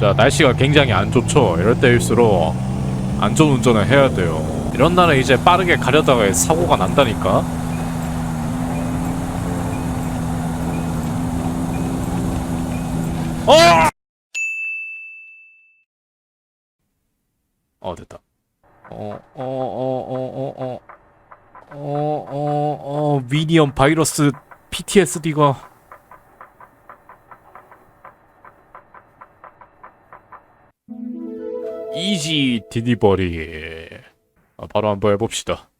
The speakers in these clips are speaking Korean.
자 날씨가 굉장히 안 좋죠 이럴 때일수록 안전 운전을 해야 돼요 이런 날은 이제 빠르게 가려다가 사고가 난다니까 어! 어 됐다 어어어어어어어어 미니언 바이러스 PTSD가 이지 디디버리. 아, 바로 한번 해봅시다.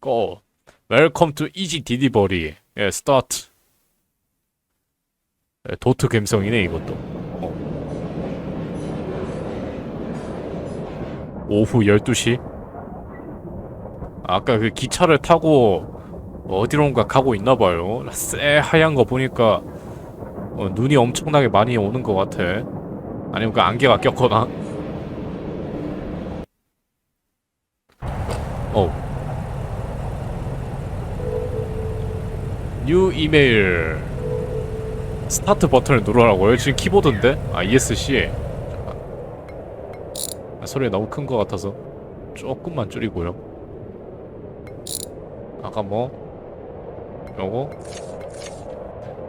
고. 웰컴 투 이지 디디버리. 예 스타트. 예, 도트 감성이네 이것도. 어. 오후 12시. 아까 그 기차를 타고 어디론가 가고 있나봐요. 쎄 하얀 거 보니까 어, 눈이 엄청나게 많이 오는 것 같아. 아니면 그 안개가 꼈거나 어. 뉴 이메일. 스타트 버튼을 누르라고요? 지금 키보드인데? 아 ESC 아, 소리가 너무 큰 것 같아서 조금만 줄이고요. 아까 뭐? 요거?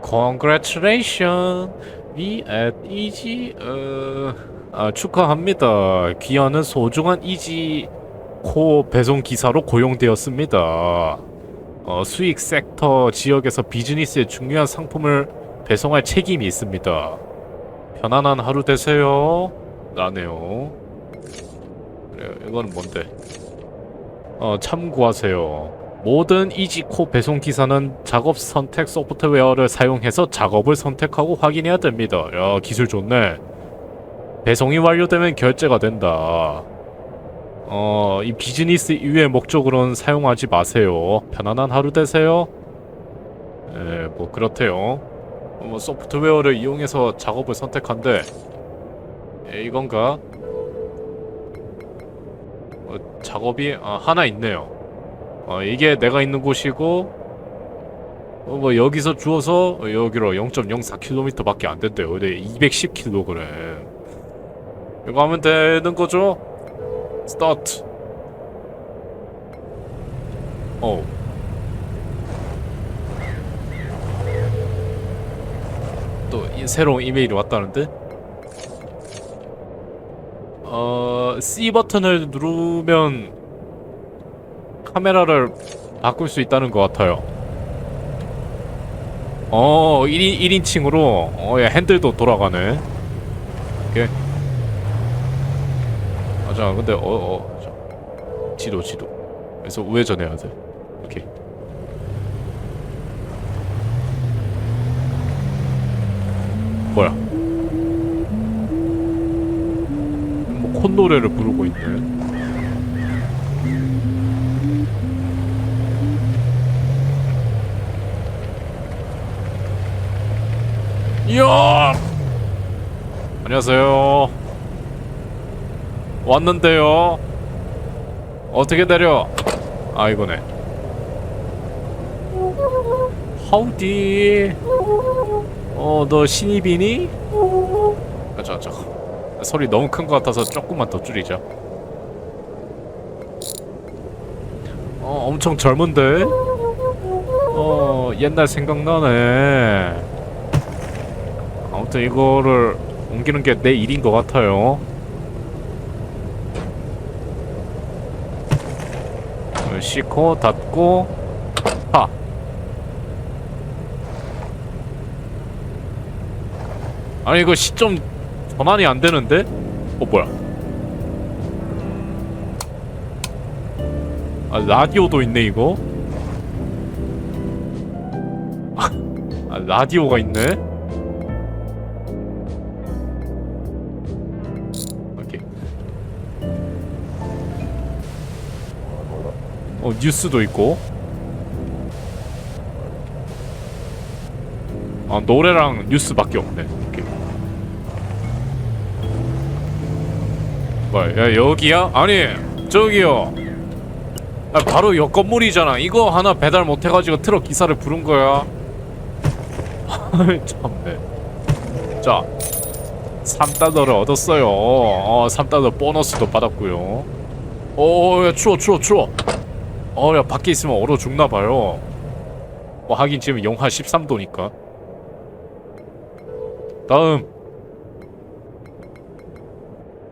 Congratulations. We at EG 어... 아, 축하합니다. 귀하는 소중한 EG 코 배송 기사로 고용되었습니다. 어, 수익 섹터 지역에서 비즈니스에 중요한 상품을 배송할 책임이 있습니다. 편안한 하루 되세요. 라네요. 그래요. 이거는 뭔데? 어, 참고하세요. 모든 이지코 배송 기사는 작업 선택 소프트웨어를 사용해서 작업을 선택하고 확인해야 됩니다. 야, 기술 좋네. 배송이 완료되면 결제가 된다. 어, 이 비즈니스 이외의 목적으로는 사용하지 마세요. 편안한 하루 되세요. 예, 뭐 그렇대요. 어, 뭐 소프트웨어를 이용해서 작업을 선택한대. 예, 이건가? 어, 작업이 아, 하나 있네요. 어, 이게 내가 있는 곳이고, 어, 뭐 여기서 주워서 여기로 0.04km밖에 안 된대요. 근데 210kg. 이거 하면 되는 거죠? 스타트. 어. 또 이, 새로운 이메일이 왔다는데? 어, C 버튼을 누르면 카메라를 바꿀 수 있다는 것 같아요. 어, 1인, 1인칭으로, 어, 야, 핸들도 돌아가네. 오케이. 아, 자, 근데, 어, 어, 자. 지도, 지도. 그래서 우회전 해야 돼. 오케이. 뭐야? 뭐, 콧노래를 부르고 있네. 이야! 안녕하세요. 왔는데요. 어떻게 내려? 아 이거네. 하우디. 어너 신입이니? 아 잠깐 잠깐. 소리 너무 큰 것 같아서 조금만 더 줄이자. 어 엄청 젊은데? 어 옛날 생각나네. 아무튼 이거를 옮기는 게 내 일인 것 같아요. 어, 씻고 닫고 파. 아니 이거 시점 전환이 안 되는데? 어 뭐야? 아 라디오도 있네 이거. 아 라디오가 있네. 어 뉴스도 있고. 아 노래랑 뉴스밖에 없네. 뭐야? 야 여기야? 아니 저기요. 아, 바로 옆 건물이잖아. 이거 하나 배달 못 해가지고 트럭 기사를 부른 거야. 참네. 자, 3달러를 얻었어요. 어, 3달러 보너스도 받았고요. 오, 야, 추워, 추워, 추워. 어, 야, 밖에 있으면 얼어 죽나 봐요. 뭐 하긴 지금 영하 13도니까. 다음.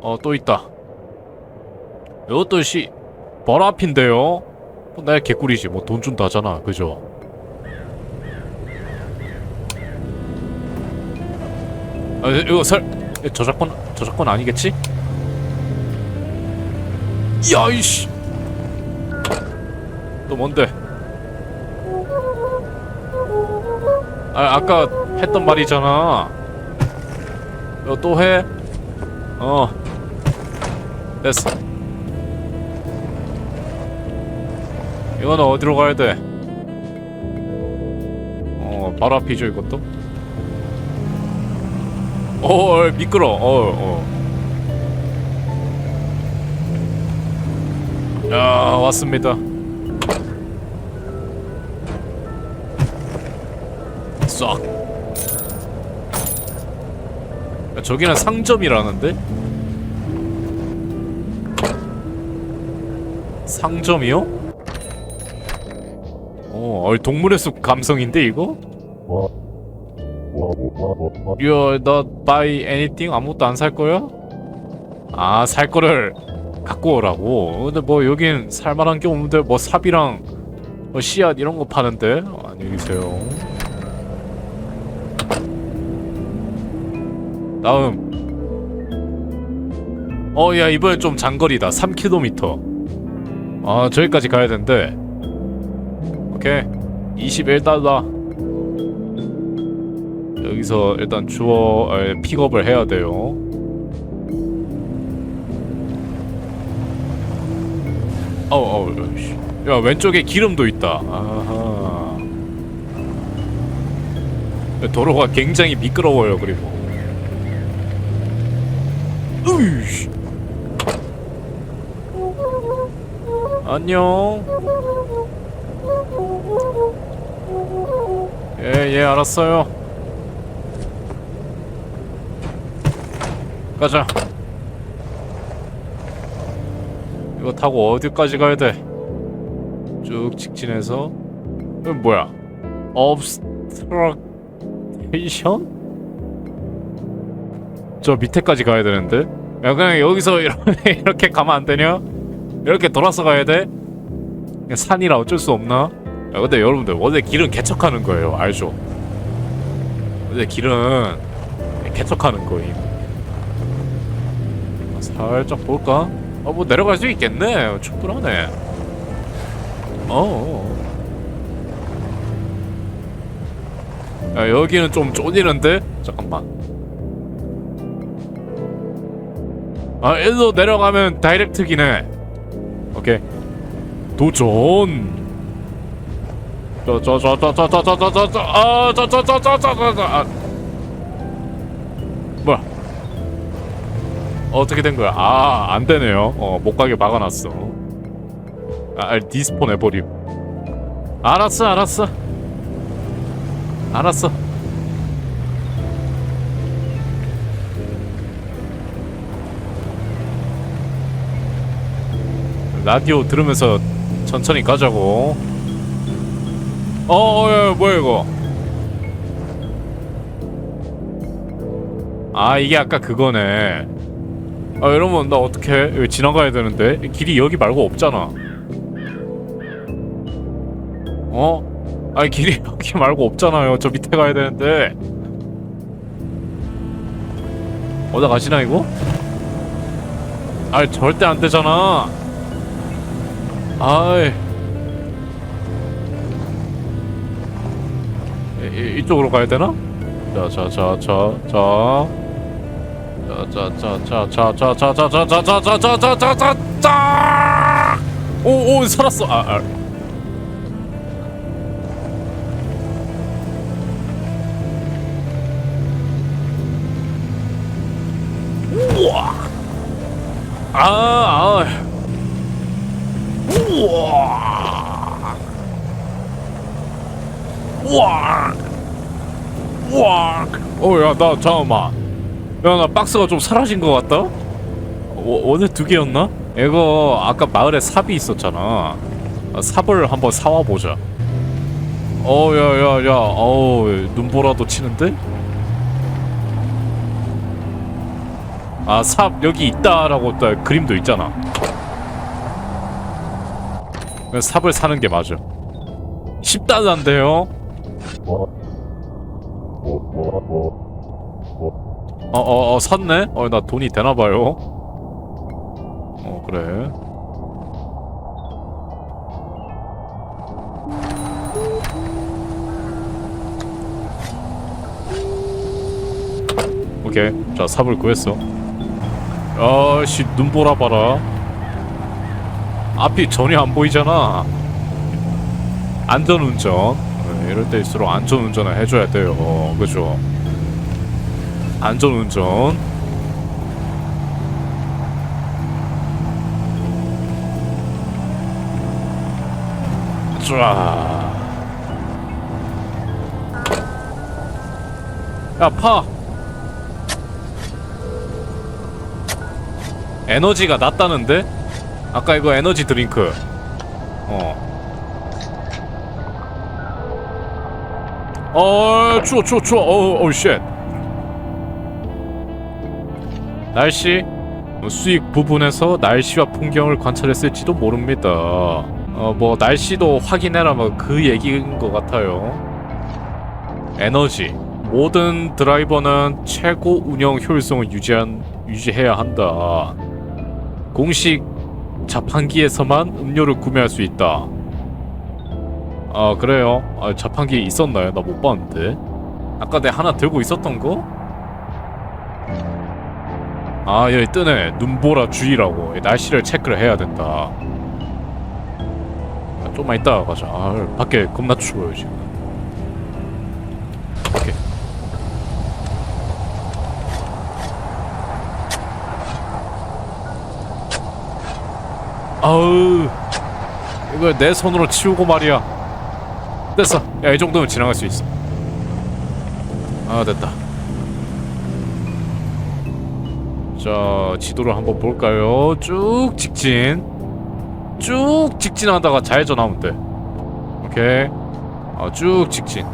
어, 또 있다. 이것도 시, 바로 앞인데요? 어, 나 개꿀이지. 뭐 돈 준다잖아. 그죠? 아, 이거 설 저작권 저작권 아니겠지? 야 이씨 또 뭔데? 아 아까 했던 말이잖아. 이거 또 해? 어 됐어. 이거는 어디로 가야 돼? 어 바로 앞이죠 이것도? 어, 어 미끄러. 어, 어. 야, 왔습니다. 싹. 야, 저기는 상점이라는데? 상점이요? 어, 동물의 숲 감성인데 이거? You're not buy anything? 아무것도 안 살 거야? 아, 살 거를 갖고 오라고. 근데 뭐 여긴 살 만한 게 없는데 뭐 삽이랑 뭐 씨앗 이런 거 파는데? 어, 안녕히 계세요. 다음. 어, 야, 이번엔 좀 장거리다. 3km. 아, 저기까지 가야 된대. 오케이. 21달러. 여기서 일단 주어 에, 픽업을 해야 돼요. 어우 어우 씨. 야 왼쪽에 기름도 있다. 아하. 도로가 굉장히 미끄러워요 그리고. 으이씨. 안녕. 예, 예, 알았어요. 가자. 이거 타고 어디까지 가야 돼? 쭉 직진해서. 이거 뭐야? 업스트럭테이션? 저 밑에까지 가야 되는데? 야 그냥 여기서 이렇게, 가면 안 되냐? 이렇게 돌아서 가야 돼? 산이라 어쩔 수 없나? 야 근데 여러분들 원래 길은 개척하는 거예요 알죠? 원래 길은 개척하는 거임 살짝 볼까? 어 뭐 내려갈 수 있겠네 충분하네 어 야, 여기는 좀 쫄리는데? 잠깐만 아 일로 내려가면 다이렉트기네 오케이 도전 뭐야 어떻게 된 거야? 아, 안 되네요. 어, 못 가게 막아놨어. 아, 디스폰 해버림. 알았어, 알았어. 알았어. 라디오 들으면서 천천히 가자고. 어, 어, 야, 뭐야 이거? 아, 이게 아까 그거네. 아 여러분 나 어떻게 여기 지나가야 되는데 길이 여기 말고 없잖아 어? 아니 길이 여기 말고 없잖아요 저 밑에 가야 되는데 어디 가시나 이거? 아 절대 안 되잖아 아이 이, 이- 이쪽으로 가야 되나? 자자자자자 자자자자자자자자자자자자자자자자 오오 살았어 아, 아. 우와 아, 아. 우와 우와 우와 어야 나 잠깐만 야 나 박스가 좀 사라진 것 같다? 어, 어제 두 개였나? 이거 아까 마을에 삽이 있었잖아 아, 삽을 한번 사와 보자 어 야야야 어우 눈보라도 치는데? 아 삽 여기 있다라고 또 그림도 있잖아 삽을 사는 게 맞아 10달러인데요? 어 어 어 샀네? 어 나 돈이 되나봐요. 어 그래. 오케이. 자 삽을 구했어. 아씨 눈 보라 봐라. 앞이 전혀 안 보이잖아. 안전운전. 네, 이럴 때일수록 안전운전을 해줘야 돼요 그죠 안전운전 쫙. 야, 파! 에너지가 낮다는데? 아까 이거 에너지 드링크. 어. 어, 추워, 추워, 추워. 어, 어, 쉣. 날씨 수익 부분에서 날씨와 풍경을 관찰했을지도 모릅니다. 어 뭐 날씨도 확인해라 뭐 그 얘기인 것 같아요. 에너지 모든 드라이버는 최고 운영 효율성을 유지한 유지해야 한다. 공식 자판기에서만 음료를 구매할 수 있다. 아 그래요? 아 자판기 있었나요? 나 못 봤는데. 아까 내 하나 들고 있었던 거? 아 여기 뜨네 눈보라 주의라고 날씨를 체크를 해야 된다 아, 좀만 이따가 가자 아 밖에 겁나 추워요 지금 오케이 아우 이걸 내 손으로 치우고 말이야 됐어. 야 이 정도면 지나갈 수 있어. 아 됐다. 자 지도를 한번 볼까요? 쭉 직진. 쭉 직진하다가 좌회전하면 돼. 오케이. 아, 쭉 직진.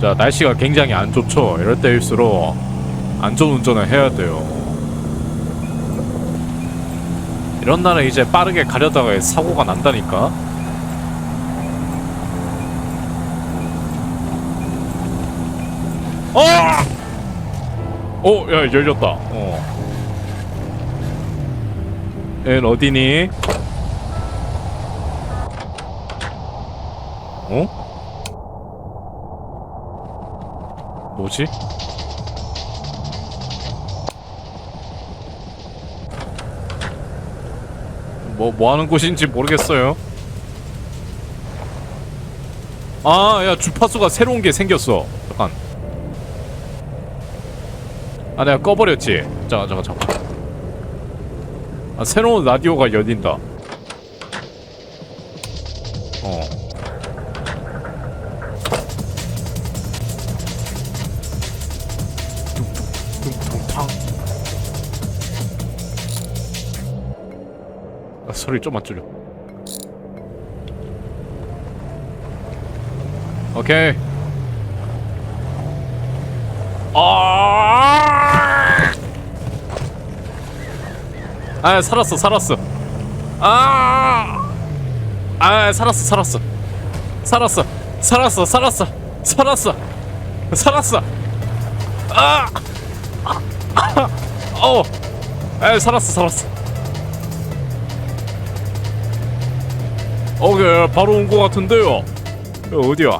자 날씨가 굉장히 안 좋죠? 이럴 때일수록 안전운전을 해야 돼요. 이런 날은 이제 빠르게 가려다가 사고가 난다니까 어! 어, 야, 열렸다. 어. 엔 어디니? 어? 뭐지? 뭐, 뭐 하는 곳인지 모르겠어요. 아, 야, 주파수가 새로운 게 생겼어. 잠깐. 아 내가 꺼버렸지. 잠깐 잠깐 잠깐. 아 새로운 라디오가 열린다. 어. 아 소리 좀만 줄여 오케이 아! 아 살았어 살았어 아! 아 살았어 살았어 살았어 살았어 살았어 살았어 살았어 아! 아! 아! 어! 아 살았어 살았어 오케이 바로 온 거 같은데요 어디야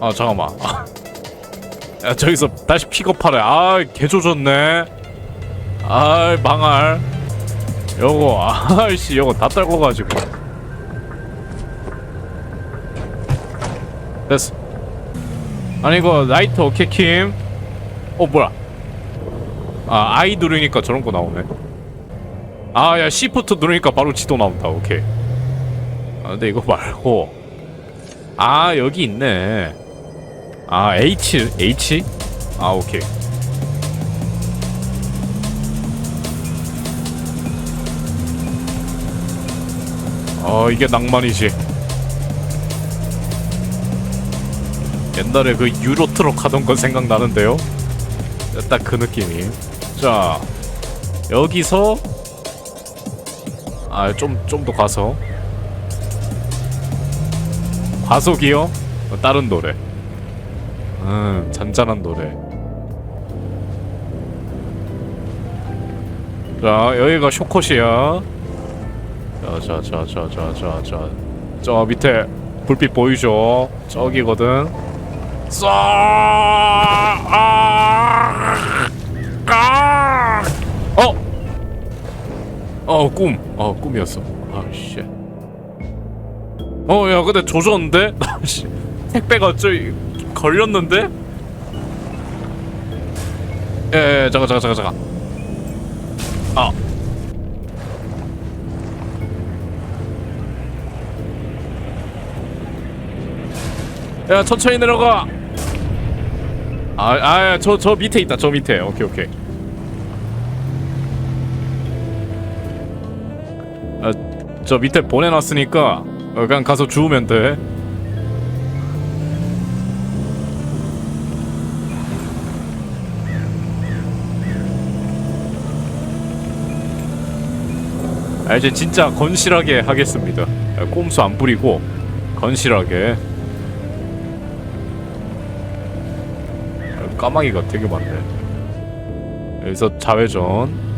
아 잠깐만 아, 야 저기서 다시 픽업하래. 아 개조졌네. 아 망할. 요거 아이씨 요거 다 떨궈가지고. 됐어. 아니 이거 라이트 오케이 킴? 어 뭐야? 아 I 누르니까 저런 거 나오네. 아 야 시프트 누르니까 바로 지도 나온다. 오케이. 아 근데 이거 말고. 아 여기 있네 아 H H? 아 오케이. 어 이게 낭만이지. 옛날에 그 유로 트럭 하던 건 생각나는데요. 딱 그 느낌이. 자 여기서 아 좀 좀 더 가서. 과속이요? 어, 다른 노래 음 잔잔한 노래 자 여기가 쇼컷이야 자 자 자 자 자 자 자 저 밑에 불빛 보이죠? 저기거든 쏴 아! 아! 어! 어, 꿈. 어, 꿈이었어. 아, 씨. 어, 야, 근데 조졌는데? 나, 씨. 택배가 저기 걸렸는데? 예, 예, 잠깐, 잠깐, 잠깐, 잠깐. 아. 야, 천천히 내려가. 아, 아, 저, 저 밑에 있다. 저 밑에. 오케이, 오케이. 아, 저 밑에 보내놨으니까 어, 그냥 가서 주우면 돼. 아, 이제 진짜 건실하게 하겠습니다. 아, 꼼수 안 부리고 건실하게. 아, 까마귀가 되게 많네. 여기서 자회전.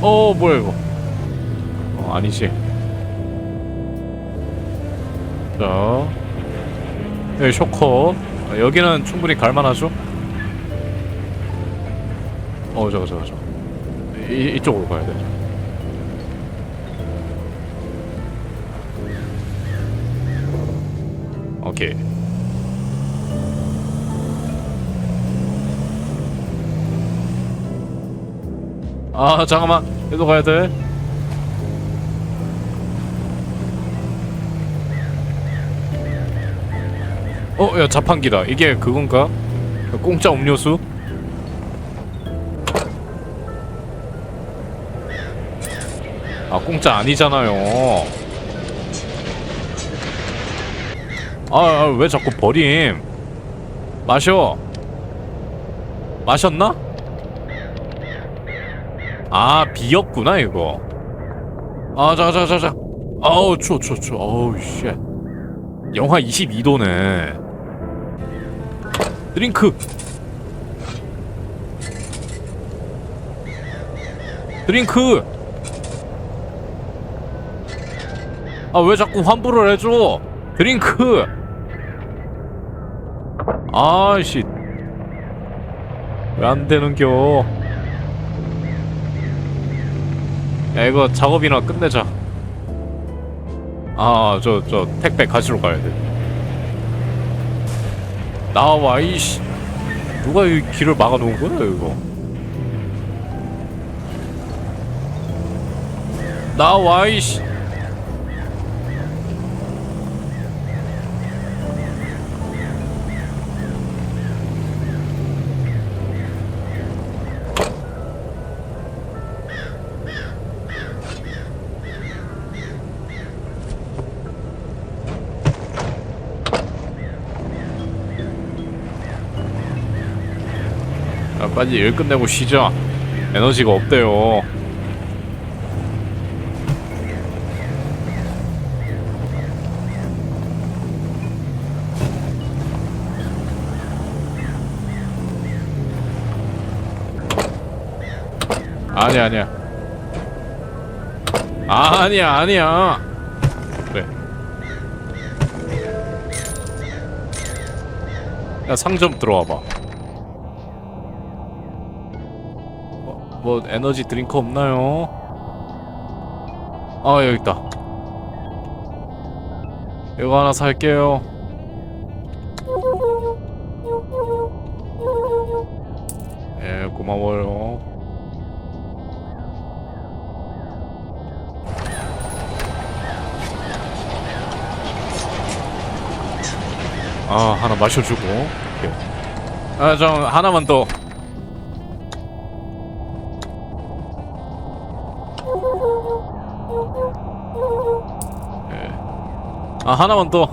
어 뭐야 이거 어, 아니지 자 여기 쇼커. 아, 여기는 충분히 갈만하죠? 어 저거 저거 이, 이쪽으로 가야 돼. 오케이. 아 잠깐만. 여기도 가야 돼 어, 야 자판기다. 이게 그건가? 공짜 음료수? 아, 공짜 아니잖아요. 아, 아, 왜 자꾸 버림? 마셔. 마셨나? 아, 비였구나, 이거. 아, 자, 자, 자, 자. 아우, 추워, 추워, 추워. 어우, 쉣. 영하 22도네. 드링크. 드링크. 아 왜 자꾸 환불을 해줘? 드링크. 아씨. 왜 안 되는겨? 야 이거 작업이나 끝내자. 아, 저, 저, 택배 가지러 가야 돼. 나와, 이씨. 누가 이 길을 막아놓은 거야, 이거? 나와, 이씨. 빨리 일 끝내고 쉬자. 에너지가 없대요. 아니야, 아니야. 아니야, 아니야. 그래. 야, 상점 들어와 봐. 뭐 에너지 드링크 없나요? 아 여기 있다. 이거 하나 살게요. 예, 고마워요. 아 하나 마셔주고 아저 하나만 더 아 하나만 더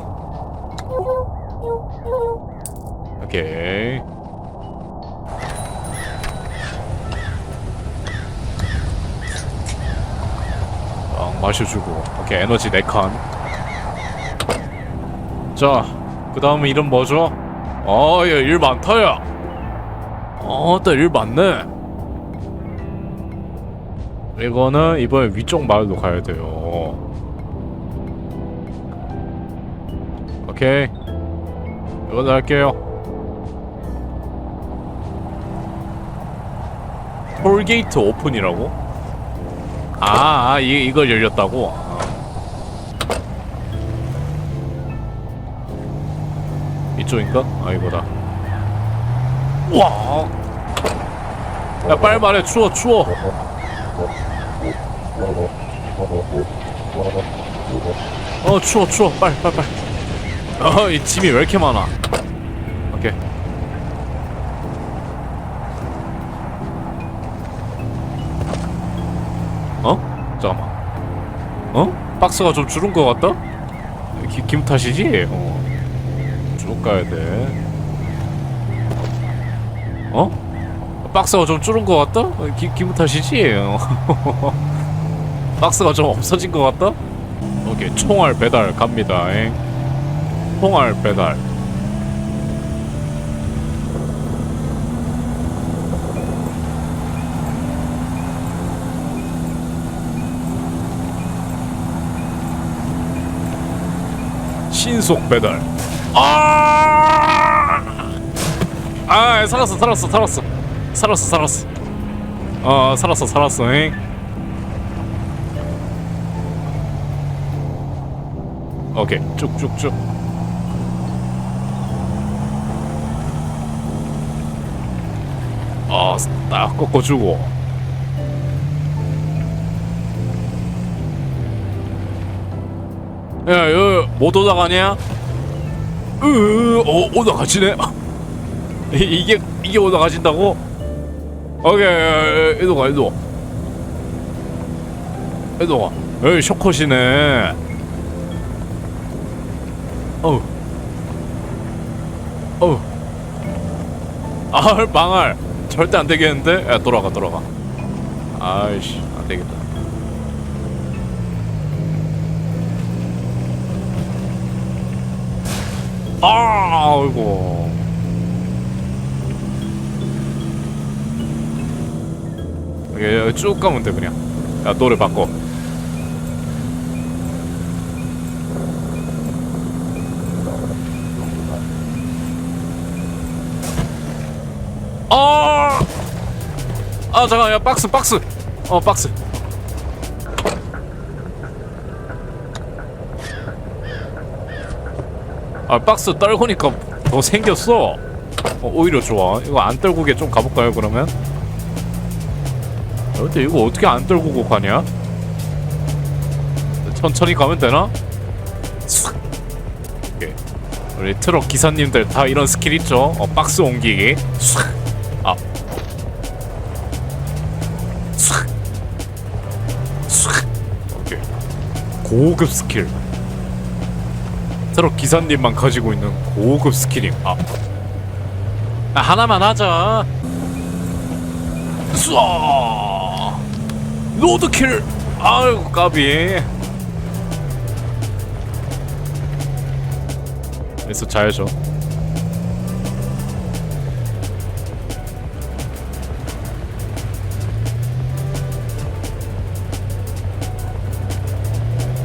오케이. 어, 마셔주고. 오케이 에너지 4칸. 자그 다음에 이름 뭐죠? 어야일 많다 야. 어따 일 많네. 이거는 이번에 위쪽 마을로 가야 돼요 오케이 이걸로 할게요 톨게이트 오픈이라고? 아, 아 이, 이걸 열렸다고? 아. 이쪽인가? 아 이거다 와. 야 빨리 말해 추워 추워 어 추워 추워 빨리 빨리 빨리 어이 짐이 왜 이렇게 많아 오케이 어? 잠깐만 어? 박스가 좀 줄은 것 같다? 기, 김 탓이지? 어. 쭉 가야 돼 어? 박스가 좀 줄은 것 같다? 어, 기, 기분 탓이지? 어. 박스가 좀 없어진 것 같다? 오케이 총알 배달 갑니다 잉. 총알 배달. 신속 배달. 아! 아 살았어 살았어 살았어. 살았어 살았어. 어 살았어 살았어 잉. 오케이. 쭉쭉쭉 아딱 꺾어주고. 야 여기 못 오다가냐? 으, 어, 오다가지네? 이- 이게 이게 오다가진다고? 오케이 이도 이도 가 에이 쇼컷이네. 어우. 어우. 아 망할 절대 안 되겠는데? 야 돌아가 돌아가. 아이씨 안 되겠다. 아 아이고. 쭉 가면 돼 그냥. 야 노래 바꿔. 아! 아 잠깐 야 박스 박스. 어 박스. 아 박스 떨구니까 더 생겼어. 어, 오히려 좋아. 이거 안 떨구게 좀 가볼까요 그러면? 야, 근데 이거 어떻게 안 떨구고 가냐? 천천히 가면 되나. 우리 트럭 기사님들 다 이런 스킬 있죠? 어, 박스 옮기기 고급 스킬. 트럭 기사님만 가지고 있는 고급 스킬임. 아. 아 하나만 하자. 쏴. 로드킬. 아이고 까비. 그래서 자야죠.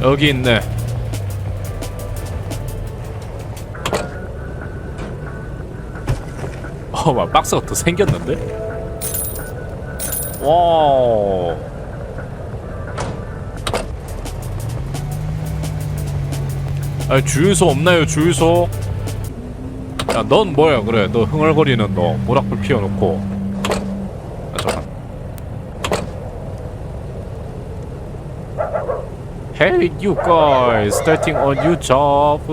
여기 있네. 어, 막 박스가 더 생겼는데? 와. 아, 주유소 없나요, 주유소? 야, 넌 뭐야, 그래. 너 흥얼거리는 너. 모락불 피워놓고. 아, 잠깐. Hey, you guys, starting a new job.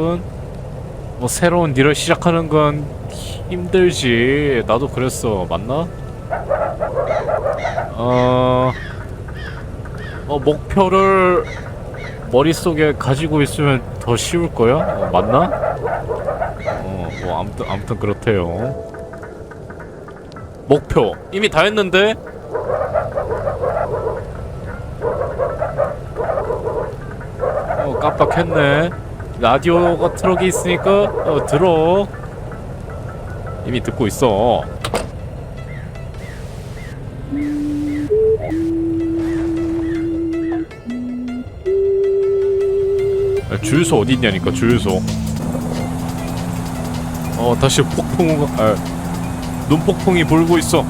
뭐 새로운 일을 시작하는 건 힘들지. 나도 그랬어. 맞나? 어, 어 목표를 머릿속에 가지고 있으면 더 쉬울 거야? 어, 맞나? 어, 뭐 아무튼 아무튼 그렇대요. 목표 이미 다 했는데 깜빡했네. 라디오가 트럭에 있으니까 어 들어. 이미 듣고 있어. 야, 주유소 어디 있냐니까 주유소. 어 다시 폭풍우가 아, 눈폭풍이 불고 있어.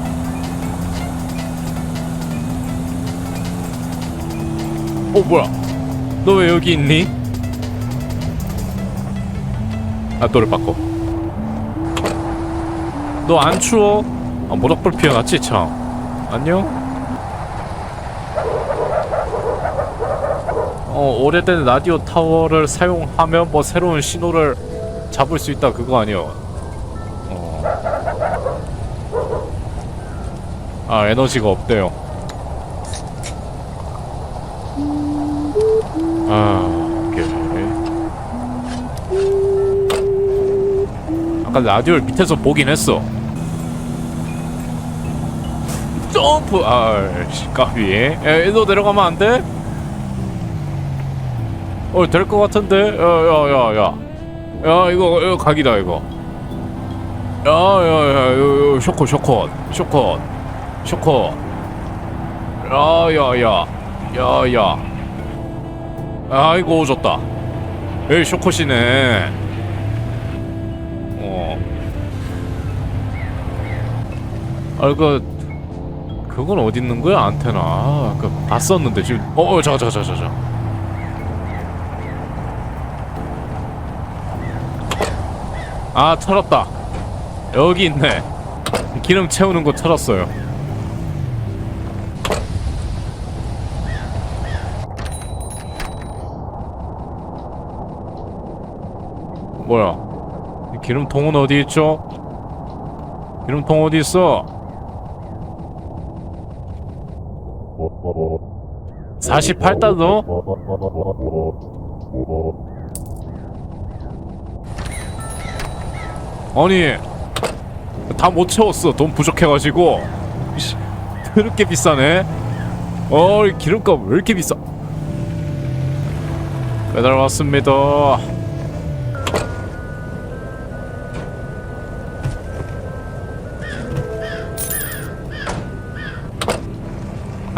어 뭐야 너 왜 여기 있니? 아 너를 바꿔 너 안 추워? 아 모닥불 피워놨지 참 안녕? 어 오래된 라디오 타워를 사용하면 뭐 새로운 신호를 잡을 수 있다 그거 아니야 어. 아 에너지가 없대요 아 오케이 아까 라디오를 밑에서 보긴 했어. 점프! 아씨 까비. 야 일로 내려가면 안 돼? 어 될 것 같은데? 야 야 야 야 야, 야 이거 이거 각이다 이거. 야 야 야 요, 요, 쇼컷 쇼컷 쇼컷 쇼컷. 야야 야. 야 야 아이고 오졌다. 에이 쇼컷이네. 어. 아그 그건 어디 있는 거야 안테나? 그 봤었는데 지금. 어어 잠깐 잠깐 잠깐 잠깐. 아 털었다. 여기 있네. 기름 채우는 거 털었어요 뭐야 이 기름통은 어디 있죠? 기름통 어디 있어? 48달러? 아니 다 못 채웠어 돈 부족해가지고 씨, 그렇게 비싸네 어 기름값 왜 이렇게 비싸 배달 왔습니다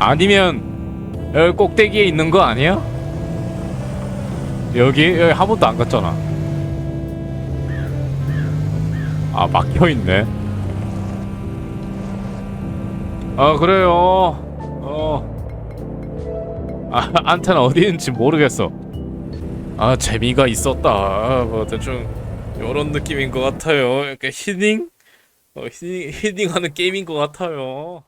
아니면 여기 꼭대기에 있는 거 아니야? 여기 여기 한 번도 안 갔잖아 아 막혀 있네. 아 그래요. 어. 아 안테나 어디 있는지 모르겠어. 아 재미가 있었다. 아, 뭐 대충 이런 느낌인 것 같아요. 약간 히딩, 어, 히딩 히딩하는 게임인 것 같아요.